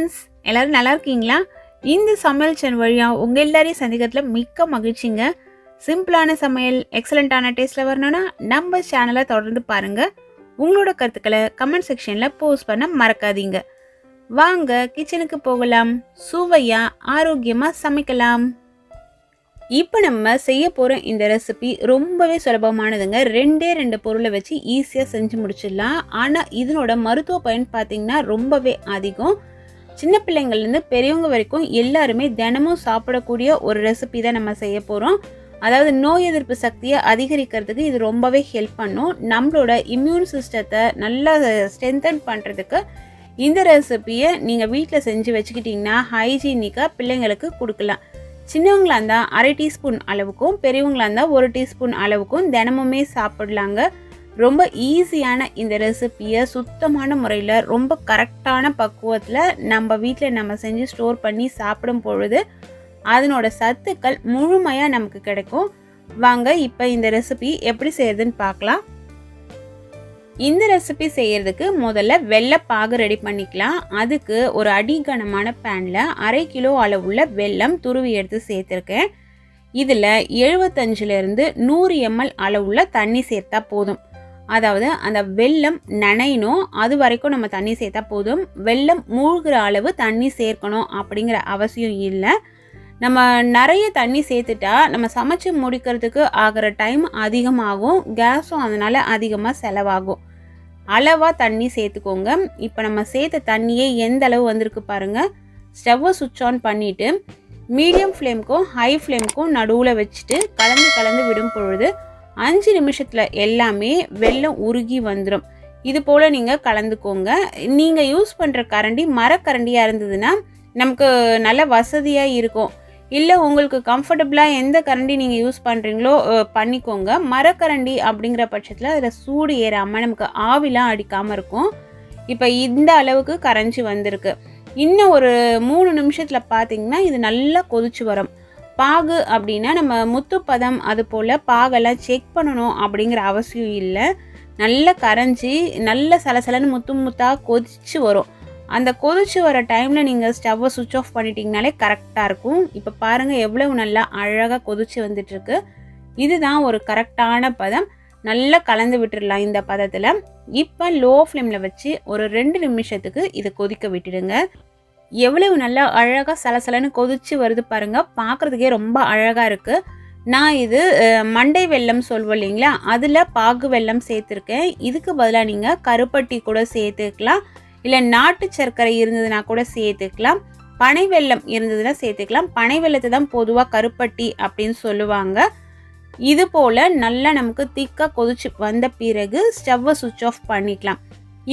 Friends எல்லாரும் நல்லா இருக்கீங்களா? இந்த சமையல் சேனல் வழியாக உங்கள் எல்லாரையும் சந்திக்கிறதுல மிக்க மகிழ்ச்சிங்க. சிம்பிளான சமையல் எக்ஸலண்ட்டான டேஸ்ட்டில் வரணும்னா நம்ம சேனலை தொடர்ந்து பாருங்கள் உங்களோட கருத்துக்களை கமெண்ட் செக்ஷனில் போஸ்ட் பண்ண மறக்காதீங்க. வாங்க கிச்சனுக்கு போகலாம். சுவையாக ஆரோக்கியமாக சமைக்கலாம். இப்போ நம்ம செய்ய போகிற இந்த ரெசிபி ரொம்பவே சுலபமானதுங்க. ரெண்டே ரெண்டு பொருளை வச்சு ஈஸியாக செஞ்சு முடிச்சிடலாம். ஆனால் இதனோட மருத்துவ பயன் பார்த்திங்கன்னா ரொம்பவே அதிகம். சின்ன பிள்ளைங்கள்லேருந்து பெரியவங்க வரைக்கும் எல்லாருமே தினமும் சாப்பிடக்கூடிய ஒரு ரெசிபி தான் நம்ம செய்ய போகிறோம் அதாவது நோய் எதிர்ப்பு சக்தியை அதிகரிக்கிறதுக்கு இது ரொம்பவே ஹெல்ப் பண்ணும். நம்மளோட இம்யூன் சிஸ்டத்தை நல்லா ஸ்ட்ரென்தன் பண்ணுறதுக்கு இந்த ரெசிபியை நீங்கள் வீட்டில் செஞ்சு வச்சுக்கிட்டிங்கன்னா ஹைஜீனிக்காக பிள்ளைங்களுக்கு கொடுக்கலாம். சின்னவங்களாக இருந்தால் அரை டீஸ்பூன் அளவுக்கும் பெரியவங்களாக இருந்தால் ஒரு டீஸ்பூன் அளவுக்கும் தினமுமே சாப்பிடலாங்க. ரொம்ப ஈஸியான இந்த ரெசிப்பியை சுத்தமான முறையில் ரொம்ப கரெக்டான பக்குவத்தில் நம்ம வீட்டில் நம்ம செஞ்சு ஸ்டோர் பண்ணி சாப்பிடும் பொழுது அதனோட சத்துக்கள் முழுமையாக நமக்கு கிடைக்கும். வாங்க இப்போ இந்த ரெசிபி எப்படி செய்யறதுன்னு பார்க்கலாம். இந்த ரெசிபி செய்கிறதுக்கு முதல்ல வெள்ளை பாகு ரெடி பண்ணிக்கலாம். அதுக்கு ஒரு அடிகனமான பேனில் அரை கிலோ அளவுள்ள வெல்லம் துருவி எடுத்து சேர்த்துருக்கேன். இதில் எழுபத்தஞ்சிலேருந்து நூறு எம்எல் அளவுள்ள தண்ணி சேர்த்தா போதும். அதாவது அந்த வெள்ளம் நனையணும் அது வரைக்கும் நம்ம தண்ணி சேர்த்தா போதும். வெள்ளம் மூழ்கிற அளவு தண்ணி சேர்க்கணும் அப்படிங்கிற அவசியம் இல்லை. நம்ம நிறைய தண்ணி சேர்த்துட்டா நம்ம சமைச்சு முடிக்கிறதுக்கு ஆகிற டைம் அதிகமாகும். கேஸும் அதனால் அதிகமாக செலவாகும். அளவாக தண்ணி சேர்த்துக்கோங்க. இப்போ நம்ம சேர்த்த தண்ணியே எந்த அளவு வந்திருக்கு பாருங்கள் ஸ்டவ்வை சுவிட்ச் ஆன் பண்ணிவிட்டு மீடியம் ஃப்ளேமுக்கும் ஹை ஃப்ளேமுக்கும் நடுவில் வச்சுட்டு கலந்து கலந்து விடும் பொழுது அஞ்சு நிமிஷத்தில் எல்லாமே வெள்ளம் உருகி வந்துடும் இது போல் நீங்கள் கலந்துக்கோங்க. நீங்கள் யூஸ் பண்ணுற கரண்டி மரக்கரண்டியாக இருந்ததுன்னா நமக்கு நல்ல வசதியாக இருக்கும். இல்லை உங்களுக்கு கம்ஃபர்டபுளாக எந்த கரண்டி நீங்கள் யூஸ் பண்ணுறீங்களோ பண்ணிக்கோங்க. மரக்கரண்டி அப்படிங்கிற பட்சத்தில் அதில் சூடு ஏறாமல் நமக்கு ஆவிலாம் அடிக்காமல் இருக்கும். இப்போ இந்த அளவுக்கு கரைஞ்சி வந்திருக்கு. இன்னும் ஒரு மூணு நிமிஷத்தில் பார்த்தீங்கன்னா இது நல்லா கொதிச்சு வரும். பாகு அப்படின்னா நம்ம முத்துப்பதம் அது போல் பாகெல்லாம் செக் பண்ணணும் அப்படிங்கிற அவசியம் இல்லை. நல்லா கரைஞ்சி நல்ல சலசலன்னு முத்து முத்தாக கொதிச்சு வரும். அந்த கொதிச்சு வர டைமில் நீங்கள் ஸ்டவ்வை சுவிட்ச் ஆஃப் பண்ணிட்டீங்கனாலே கரெக்டாக இருக்கும். இப்போ பாருங்கள் எவ்வளவு நல்லா அழகாக கொதிச்சு வந்துட்டுருக்கு. இதுதான் ஒரு கரெக்டான பதம். நல்லா கலந்து விட்டுடலாம் இந்த பதத்தில். இப்போ லோ ஃப்ளேமில் வச்சு ஒரு ரெண்டு நிமிஷத்துக்கு இதை கொதிக்க விட்டுடுங்க. எவ்வளவு நல்லா அழகாக சலசலன்னு கொதிச்சு வருது பாருங்கள் பார்க்குறதுக்கே ரொம்ப அழகாக இருக்குது நான் இது மண்டை வெல்லம் சொல்வோம் இல்லைங்களா? அதில் பாகு வெல்லம் சேர்த்துருக்கேன். இதுக்கு பதிலாக நீங்கள் கருப்பட்டி கூட சேர்த்துக்கலாம். இல்லை நாட்டு சர்க்கரை இருந்ததுன்னா கூட சேர்த்துக்கலாம். பனை வெள்ளம் இருந்ததுன்னா சேர்த்துக்கலாம். பனை வெள்ளத்தை தான் பொதுவாக கருப்பட்டி அப்படின்னு சொல்லுவாங்க. இது போல் நல்லா நமக்கு திக்காக கொதிச்சு வந்த பிறகு ஸ்டவ்வை சுவிட்ச் ஆஃப் பண்ணிக்கலாம்.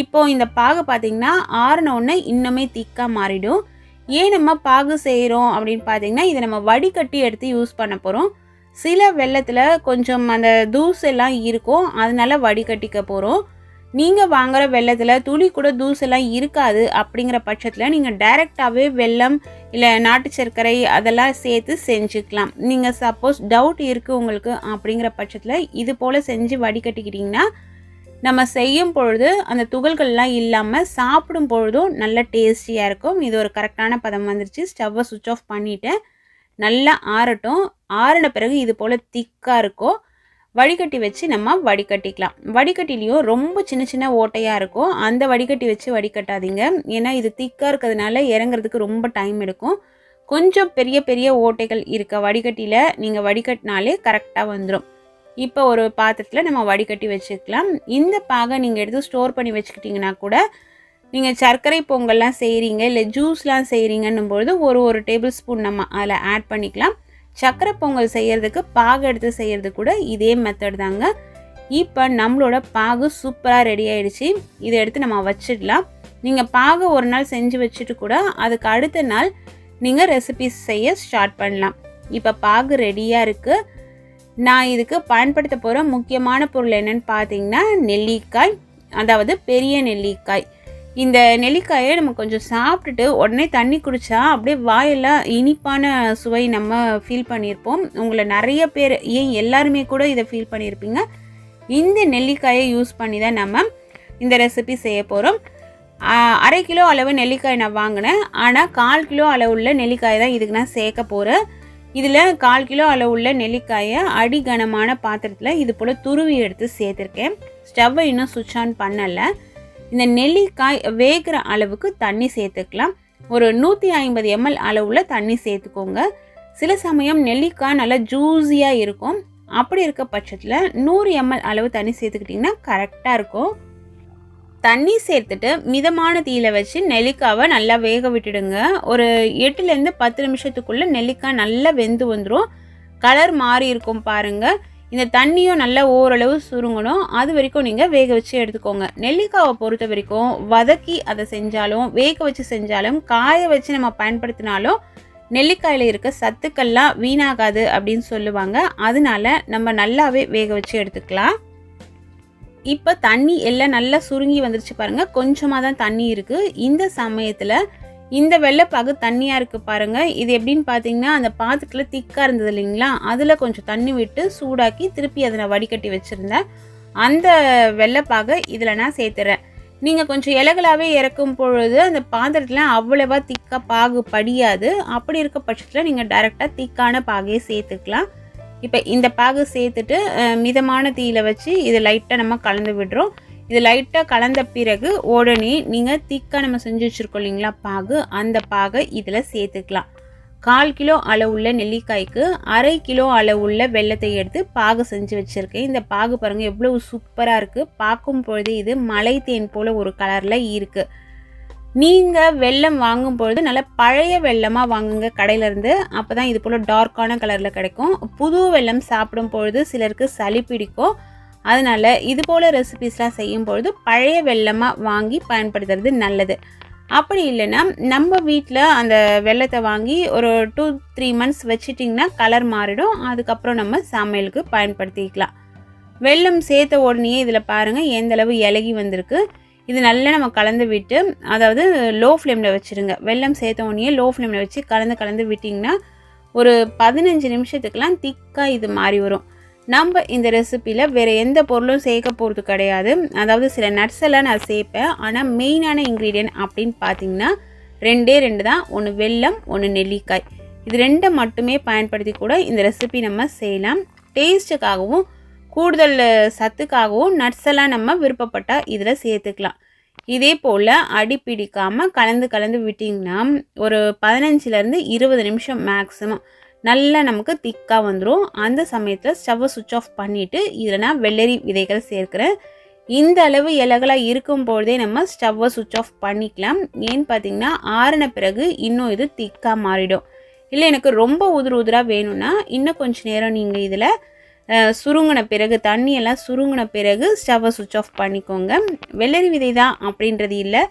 இப்போ இந்த பாகு பார்த்தீங்கன்னா ஆறினோடனே இன்னுமே திக்காக மாறிடும். ஏன் நம்ம பாகு செய்கிறோம் அப்படின்னு பார்த்தீங்கன்னா இதை நம்ம வடிகட்டி எடுத்து யூஸ் பண்ண போகிறோம் சில வெள்ளத்தில் கொஞ்சம் அந்த தூசு எல்லாம் இருக்கும் அதனால வடிகட்டிக்க போகிறோம் நீங்கள் வாங்குகிற வெள்ளத்தில் துளி கூட தூசெல்லாம் இருக்காது அப்படிங்கிற பட்சத்தில் நீங்கள் டைரெக்டாகவே வெல்லம் இல்லை நாட்டு சர்க்கரை அதெல்லாம் சேர்த்து செஞ்சுக்கலாம். நீங்கள் சப்போஸ் டவுட் இருக்குது உங்களுக்கு அப்படிங்கிற பட்சத்தில் இது போல் செஞ்சு வடிகட்டிக்கிட்டிங்கன்னா நம்ம செய்யும் பொழுது அந்த துகள்கள்லாம் இல்லாமல் சாப்பிடும் பொழுதும் நல்ல டேஸ்டியாக இருக்கும். இது ஒரு கரெக்டான பதம் வந்துருச்சு. ஸ்டவ்வை சுவிட்ச் ஆஃப் பண்ணிவிட்டேன் நல்லா ஆறட்டும். ஆறின பிறகு இது போல் திக்காக இருக்கும். வடிகட்டி வச்சு நம்ம வடிகட்டிக்கலாம். வடிகட்டிலையும் ரொம்ப சின்ன சின்ன ஓட்டையாக இருக்கும். அந்த வடிகட்டி வச்சு வடிகட்டாதீங்க. ஏன்னா இது திக்காக இருக்கிறதுனால இறங்குறதுக்கு ரொம்ப டைம் எடுக்கும். கொஞ்சம் பெரிய பெரிய ஓட்டைகள் இருக்க வடிகட்டியில் நீங்கள் வடிகட்டினாலே கரெக்டாக வந்துடும் இப்போ ஒரு பாத்திரத்தில் நம்ம வடிகட்டி வச்சுக்கலாம். இந்த பாகை நீங்கள் எடுத்து ஸ்டோர் பண்ணி வச்சுக்கிட்டிங்கன்னா கூட நீங்கள் சர்க்கரை பொங்கல்லாம் செய்கிறீங்க இல்லை ஜூஸ்லாம் செய்கிறீங்கன்னும் பொழுது ஒரு ஒரு டேபிள் ஸ்பூன் நம்ம அதில் ஆட் பண்ணிக்கலாம். சர்க்கரை பொங்கல் செய்கிறதுக்கு பாகு எடுத்து செய்கிறது கூட இதே மெத்தட் தாங்க. இப்போ நம்மளோட பாகு சூப்பராக ரெடி ஆகிடுச்சு இதை எடுத்து நம்ம வச்சிடலாம். நீங்கள் பாகு ஒரு நாள் செஞ்சு வச்சுட்டு கூட அதுக்கு அடுத்த நாள் நீங்கள் ரெசிபிஸ் செய்ய ஸ்டார்ட் பண்ணலாம். இப்போ பாகு ரெடியாக இருக்குது நான் இதுக்கு பயன்படுத்த போகிற முக்கியமான பொருள் என்னென்னு பார்த்தீங்கன்னா நெல்லிக்காய் அதாவது பெரிய நெல்லிக்காய். இந்த நெல்லிக்காயை நம்ம கொஞ்சம் சாப்பிட்டுட்டு உடனே தண்ணி குடித்தா அப்படியே வாயெல்லாம் இனிப்பான சுவை நம்ம ஃபீல் பண்ணியிருப்போம். உங்களை நிறைய பேர் ஏன் எல்லாருமே கூட இதை ஃபீல் பண்ணியிருப்பீங்க. இந்த நெல்லிக்காயை யூஸ் பண்ணி தான் நம்ம இந்த ரெசிபி செய்ய போகிறோம் அரை கிலோ அளவு நெல்லிக்காய் நான் வாங்கினேன். ஆனால் கால் கிலோ அளவுள்ள நெல்லிக்காய் தான் இதுக்கு நான் சேர்க்க போகிறேன் இதில் கால் கிலோ அளவுள்ள நெல்லிக்காயை அடிகனமான பாத்திரத்தில் இது போல் துருவி எடுத்து சேர்த்துருக்கேன். ஸ்டவ்வை இன்னும் சுவிட்ச் ஆன் பண்ணலை. இந்த நெல்லிக்காய் வேகிற அளவுக்கு தண்ணி சேர்த்துக்கலாம். ஒரு நூற்றி ஐம்பது எம்எல் அளவில் தண்ணி சேர்த்துக்கோங்க. சில சமயம் நெல்லிக்காய் நல்லா ஜூஸியாக இருக்கும். அப்படி இருக்க பட்சத்தில் நூறு எம்எல் அளவு தண்ணி சேர்த்துக்கிட்டிங்கன்னா கரெக்டாக இருக்கும். தண்ணி சேர்த்துட்டு மிதமான தீயில வச்சு நெல்லிக்காவை நல்லா வேக விட்டுடுங்க. ஒரு எட்டுலேருந்து பத்து நிமிஷத்துக்குள்ளே நெல்லிக்காய் நல்லா வெந்து வந்துடும் கலர் மாறி இருக்கும் பாருங்கள் இந்த தண்ணியும் நல்லா ஓரளவு சுருங்கணும். அது வரைக்கும் நீங்கள் வேக வச்சு எடுத்துக்கோங்க. நெல்லிக்காவை பொறுத்த வரைக்கும் வதக்கி அதை செஞ்சாலும் வேக வச்சு செஞ்சாலும் காய வச்சு நம்ம பயன்படுத்தினாலும் நெல்லிக்காயில் இருக்க சத்துக்கள்லாம் வீணாகாது அப்படின்னு சொல்லுவாங்க. அதனால நம்ம நல்லாவே வேக வச்சு எடுத்துக்கலாம். இப்போ தண்ணி எல்லாம் நல்லா சுருங்கி வந்துருச்சு பாருங்கள் கொஞ்சமாக தான் தண்ணி இருக்குது இந்த சமயத்தில் இந்த வெள்ளைப்பாகு தண்ணியாக இருக்குது பாருங்கள் இது எப்படின்னு பார்த்தீங்கன்னா அந்த பாத்திரத்தில் திக்காக இருந்தது இல்லைங்களா? அதில் கொஞ்சம் தண்ணி விட்டு சூடாக்கி திருப்பி அதை நான் வடிகட்டி வச்சுருந்தேன். அந்த வெள்ளைப்பாகை இதில் நான் சேர்த்துறேன். நீங்கள் கொஞ்சம் இலகலாகவே இறக்கும் பொழுது அந்த பாத்திரத்தில் அவ்வளவா திக்காக பாகு படியாது. அப்படி இருக்க பட்சத்தில் நீங்கள் டைரெக்டாக திக்கான பாகையை சேர்த்துக்கலாம். இப்போ இந்த பாகு சேர்த்துட்டு மிதமான தீயில வச்சு இது லைட்டாக நம்ம கலந்து விடுறோம். இது லைட்டாக கலந்த பிறகு உடனே நீங்கள் திக்காக நம்ம செஞ்சு வச்சுருக்கோம் இல்லைங்களா பாகு. அந்த பாகை இதில் சேர்த்துக்கலாம். கால் கிலோ அளவுள்ள நெல்லிக்காய்க்கு அரை கிலோ அளவுள்ள வெள்ளத்தை எடுத்து பாகு செஞ்சு வச்சுருக்கேன். இந்த பாகு பாருங்கள் எவ்வளவு சூப்பராக இருக்குது பார்க்கும் பொழுது இது மலை தேன் போல் ஒரு கலரில் இருக்குது நீங்கள் வெல்லம் வாங்கும் பொழுது நல்ல பழைய வெல்லமாக வாங்குங்க கடையிலேருந்து. அப்போ தான் இது போல் டார்க்கான கலரில் கிடைக்கும். புது வெல்லம் சாப்பிடும் பொழுது சிலருக்கு சளி பிடிக்கும். அதனால் இது போல் ரெசிபீஸ்லாம் செய்யும் பொழுது பழைய வெல்லமாக வாங்கி பயன்படுத்துறது நல்லது. அப்படி இல்லைன்னா நம்ம வீட்டில் அந்த வெல்லத்தை வாங்கி ஒரு டூ த்ரீ மந்த்ஸ் வச்சிட்டிங்கன்னா கலர் மாறிடும். அதுக்கப்புறம் நம்ம சமையலுக்கு பயன்படுத்திக்கலாம். வெல்லம் சேர்த்த உடனே இதில் பாருங்கள் எந்தளவு இலகி வந்திருக்கு. இது நல்லா நம்ம கலந்து விட்டு அதாவது லோ ஃப்ளேமில் வச்சுருங்க. வெல்லம் சேர்த்த உடனே லோ ஃப்ளேமில் வச்சு கலந்து கலந்து விட்டிங்கன்னா ஒரு பதினஞ்சு நிமிஷத்துக்கெலாம் திக்காக இது மாறி வரும். நம்ம இந்த ரெசிப்பியில் வேறு எந்த பொருளும் சேர்க்க போகிறது கிடையாது. அதாவது சில நட்ஸ் எல்லாம் நான் சேர்ப்பேன். ஆனால் மெயினான இன்க்ரீடியன்ட் அப்படின்னு பார்த்தீங்கன்னா ரெண்டே ரெண்டு தான். ஒன்று வெல்லம் ஒன்று நெல்லிக்காய். இது ரெண்டை மட்டுமே பயன்படுத்தி கூட இந்த ரெசிபி நம்ம செய்யலாம். டேஸ்ட்டுக்காகவும் கூடுதல் சத்துக்காகவும் நட்ஸ் எல்லாம் நம்ம விருப்பப்பட்டால் இதில் சேர்த்துக்கலாம். இதே போல் அடி பிடிக்காமல் கலந்து கலந்து விட்டிங்கன்னா ஒரு பதினஞ்சுலேருந்து இருபது நிமிஷம் மேக்ஸிமம் நல்லா நமக்கு திக்காக வந்துடும் அந்த சமயத்தில் ஸ்டவ்வை சுவிட்ச் ஆஃப் பண்ணிவிட்டு இதில் நான் வெள்ளரி விதைகள் சேர்க்குறேன். இந்த அளவு இலகலாக இருக்கும் பொழுதே நம்ம ஸ்டவ்வை சுவிட்ச் ஆஃப் பண்ணிக்கலாம். ஏன்னு பார்த்தீங்கன்னா ஆறின பிறகு இன்னும் இது திக்காக மாறிடும். இல்லை எனக்கு ரொம்ப உதிர் உதிராக வேணும்னா இன்னும் கொஞ்சம் நேரம் நீங்கள் இதில் சுருங்கின பிறகு தண்ணியெல்லாம் சுருங்கின பிறகு ஸ்டவ்வை சுவிட்ச் ஆஃப் பண்ணிக்கோங்க. வெள்ளரி விதை தான் அப்படின்றது இல்லை.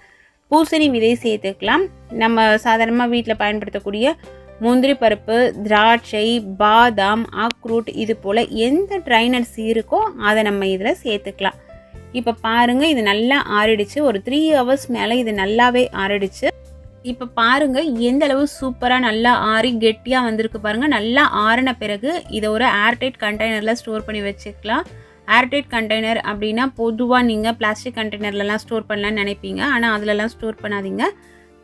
பூசணி விதை சேர்த்துக்கலாம். நம்ம சாதாரணமாக வீட்டில் பயன்படுத்தக்கூடிய முந்திரி பருப்பு திராட்சை பாதாம் ஆக்ரூட் இது போல் எந்த ட்ரை நட்ஸ் இருக்கோ அதை நம்ம இதில் சேர்த்துக்கலாம். இப்போ பாருங்கள் இது நல்லா ஆறிடுச்சு. ஒரு த்ரீ ஹவர்ஸ் மேலே இது நல்லாவே ஆறிடுச்சு. இப்போ பாருங்க எந்த அளவு சூப்பராக நல்லா ஆறி கெட்டியாக வந்திருக்கு பாருங்க. நல்லா ஆறின பிறகு இதை ஒரு ஏர்டைட் கண்டெய்னரில் ஸ்டோர் பண்ணி வச்சுக்கலாம். ஏர்டைட் கண்டெய்னர் அப்படின்னா பொதுவாக நீங்கள் பிளாஸ்டிக் கண்டெய்னர்லலாம் ஸ்டோர் பண்ணலாம்னு நினைப்பீங்க. ஆனால் அதிலலாம் ஸ்டோர் பண்ணாதீங்க.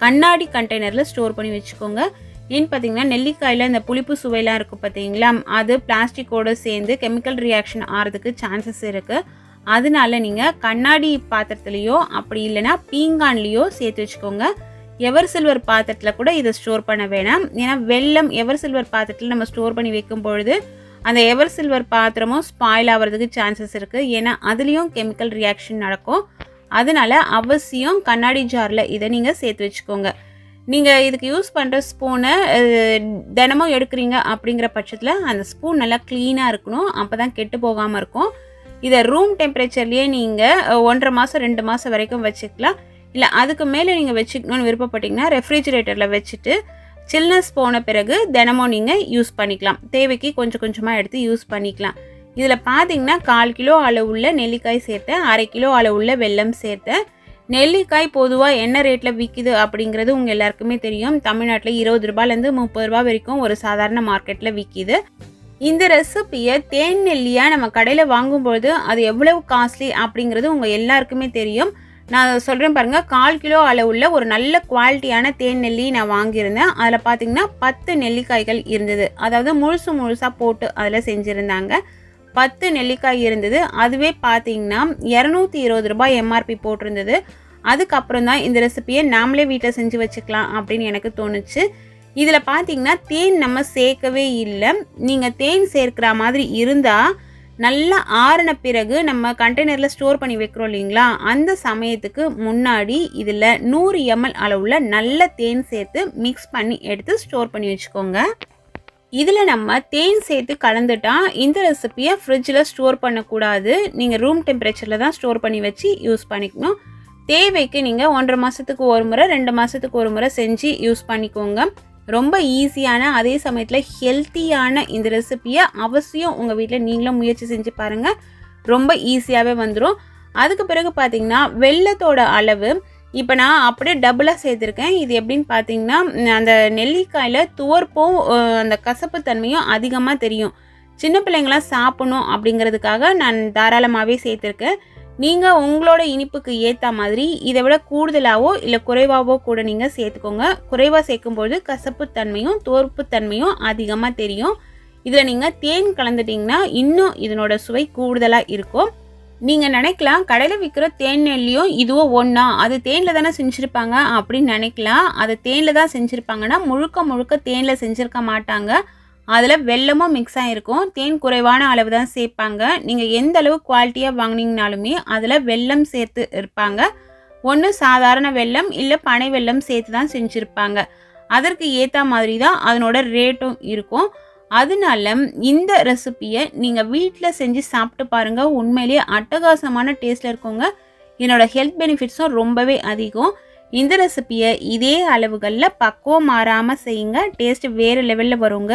கண்ணாடி கண்டெய்னரில் ஸ்டோர் பண்ணி வச்சுக்கோங்க. ஏன்னு பார்த்தீங்கன்னா நெல்லிக்காயில் இந்த புளிப்பு சுவையெல்லாம் இருக்குது பார்த்தீங்களா அது பிளாஸ்டிக்கோடு சேர்ந்து கெமிக்கல் ரியாக்ஷன் ஆகிறதுக்கு சான்சஸ் இருக்குது அதனால நீங்கள் கண்ணாடி பாத்திரத்துலேயோ அப்படி இல்லைன்னா பீங்கான்லேயோ சேர்த்து வச்சுக்கோங்க. எவர் சில்வர் பாத்திரத்தில் கூட இதை ஸ்டோர் பண்ண வேணாம். ஏன்னா வெள்ளம் எவர் சில்வர் பாத்திரத்தில் நம்ம ஸ்டோர் பண்ணி வைக்கும் பொழுது அந்த எவர் சில்வர் பாத்திரமும் ஸ்பாயில் ஆகிறதுக்கு சான்சஸ் இருக்குது ஏன்னா அதுலேயும் கெமிக்கல் ரியாக்ஷன் நடக்கும். அதனால அவசியம் கண்ணாடி ஜாரில் இதை நீங்கள் சேர்த்து வச்சுக்கோங்க. நீங்கள் இதுக்கு யூஸ் பண்ணுற ஸ்பூனை தினமும் எடுக்கிறீங்க அப்படிங்கிற பட்சத்தில் அந்த ஸ்பூன் நல்லா க்ளீனாக இருக்கணும். அப்போ தான் கெட்டு போகாமல் இருக்கும். இதை ரூம் டெம்பரேச்சர்லேயே நீங்கள் ஒன்றரை மாதம் ரெண்டு மாதம் வரைக்கும் வச்சுக்கலாம். இல்லை அதுக்கு மேலே நீங்கள் வச்சுக்கணும்னு விருப்பப்பட்டிங்கன்னா ரெஃப்ரிஜிரேட்டரில் வச்சுட்டு சில்னஸ் போன பிறகு தினமும் நீங்கள் யூஸ் பண்ணிக்கலாம். தேவைக்கு கொஞ்சம் கொஞ்சமாக எடுத்து யூஸ் பண்ணிக்கலாம். இதில் பார்த்தீங்கன்னா கால் கிலோ அளவுள்ள நெல்லிக்காய் சேர்த்தேன் அரை கிலோ அளவுள்ள வெல்லம் சேர்த்தேன். நெல்லிக்காய் பொதுவாக என்ன ரேட்டில் விற்கிது அப்படிங்கிறது உங்கள் எல்லாருக்குமே தெரியும். தமிழ்நாட்டில் இருபது ரூபாயிலேருந்து முப்பது ரூபா வரைக்கும் ஒரு சாதாரண மார்க்கெட்டில் விற்கிது இந்த ரெசிப்பியை தேன் நெல்லியாக நம்ம கடையில் வாங்கும்பொழுது அது எவ்வளவு காஸ்ட்லி அப்படிங்கிறது உங்கள் எல்லாருக்குமே தெரியும். நான் சொல்கிறேன் பாருங்கள் கால் கிலோ அளவுள்ள ஒரு நல்ல குவாலிட்டியான தேன் நெல்லி நான் வாங்கியிருந்தேன். அதில் பார்த்தீங்கன்னா பத்து நெல்லிக்காய்கள் இருந்தது. அதாவது முழுசு முழுசாக போட்டு அதில் செஞ்சுருந்தாங்க. பத்து நெல்லிக்காய் இருந்தது. அதுவே பார்த்தீங்கன்னா இரநூத்தி இருபது ரூபாய் எம்ஆர்பி போட்டிருந்தது. அதுக்கப்புறம் தான் இந்த ரெசிபியை நாமளே வீட்டில் செஞ்சு வச்சுக்கலாம் அப்படின்னு எனக்கு தோணுச்சு. இதில் பார்த்தீங்கன்னா தேன் நம்ம சேர்க்கவே இல்லை. நீங்கள் தேன் சேர்க்கிற மாதிரி இருந்தால் நல்லா ஆறின பிறகு நம்ம கண்டெய்னரில் ஸ்டோர் பண்ணி வைக்கிறோம் இல்லைங்களா? அந்த சமயத்துக்கு முன்னாடி இதில் நூறு எம்எல் அளவில் நல்ல தேன் சேர்த்து மிக்ஸ் பண்ணி எடுத்து ஸ்டோர் பண்ணி வச்சுக்கோங்க. இதில் நம்ம தேன் சேர்த்து கலந்துட்டா இந்த ரெசிப்பியை ஃப்ரிட்ஜில் ஸ்டோர் பண்ணக்கூடாது. நீங்கள் ரூம் டெம்பரேச்சரில் தான் ஸ்டோர் பண்ணி வச்சு யூஸ் பண்ணிக்கணும். தேவைக்கு நீங்கள் ஒன்றரை மாதத்துக்கு ஒரு முறை ரெண்டு மாதத்துக்கு ஒரு முறை செஞ்சு யூஸ் பண்ணிக்கோங்க. ரொம்ப ஈஸியான அதே சமயத்தில் ஹெல்த்தியான இந்த ரெசிப்பியை அவசியம் உங்கள் வீட்டில் நீங்களும் முயற்சி செஞ்சு பாருங்கள் ரொம்ப ஈஸியாகவே வந்துடும் அதுக்கு பிறகு பார்த்திங்கன்னா வெள்ளத்தோட அளவு இப்போ நான் அப்படியே டபுளாக சேர்த்துருக்கேன். இது எப்படின்னு பார்த்தீங்கன்னா அந்த நெல்லிக்காயில் துவர்ப்பும் அந்த கசப்பு தன்மையும் அதிகமாக தெரியும். சின்ன பிள்ளைங்களாம் சாப்பிடணும் அப்படிங்கிறதுக்காக நான் தாராளமாகவே சேர்த்துருக்கேன். நீங்கள் உங்களோட இனிப்புக்கு ஏற்ற மாதிரி இதை விட கூடுதலாகவோ இல்லை குறைவாகவோ கூட நீங்கள் சேர்த்துக்கோங்க. குறைவாக சேர்க்கும்போது கசப்பு தன்மையும் தன்மையும் அதிகமாக தெரியும். இதில் நீங்கள் தேன் கலந்துட்டிங்கன்னா இன்னும் இதனோட சுவை கூடுதலாக இருக்கும். நீங்கள் நினைக்கலாம் கடையில் விற்கிற தேன் நெல்லியும் இதுவோ ஒன்றா அது தேனில் தானே செஞ்சுருப்பாங்க அப்படின்னு நினைக்கலாம். அது தேனில் தான் செஞ்சுருப்பாங்கன்னா முழுக்க முழுக்க தேனில் செஞ்சுருக்க மாட்டாங்க. அதில் வெல்லமும் மிக்ஸ் ஆகிருக்கும் தேன் குறைவான அளவு தான் சேர்ப்பாங்க. நீங்கள் எந்த அளவு குவாலிட்டியாக வாங்கினீங்கனாலுமே அதில் வெல்லம் சேர்த்து இருப்பாங்க. ஒன்று சாதாரண வெல்லம் இல்லை பனை வெல்லம் சேர்த்து தான் செஞ்சுருப்பாங்க. அதற்கு ஏற்ற மாதிரி தான் அதனோட ரேட்டும் இருக்கும். அதனால இந்த ரெசிப்பியை நீங்கள் வீட்டில் செஞ்சு சாப்பிட்டு பாருங்கள் உண்மையிலேயே அட்டகாசமான டேஸ்ட்டில் இருக்குங்க. என்னோட ஹெல்த் பெனிஃபிட்ஸும் ரொம்பவே அதிகம். இந்த ரெசிப்பியை இதே அளவுகளில் பக்குவம் மாறாமல் செய்யுங்க. டேஸ்ட் வேறு லெவலில் வருங்க.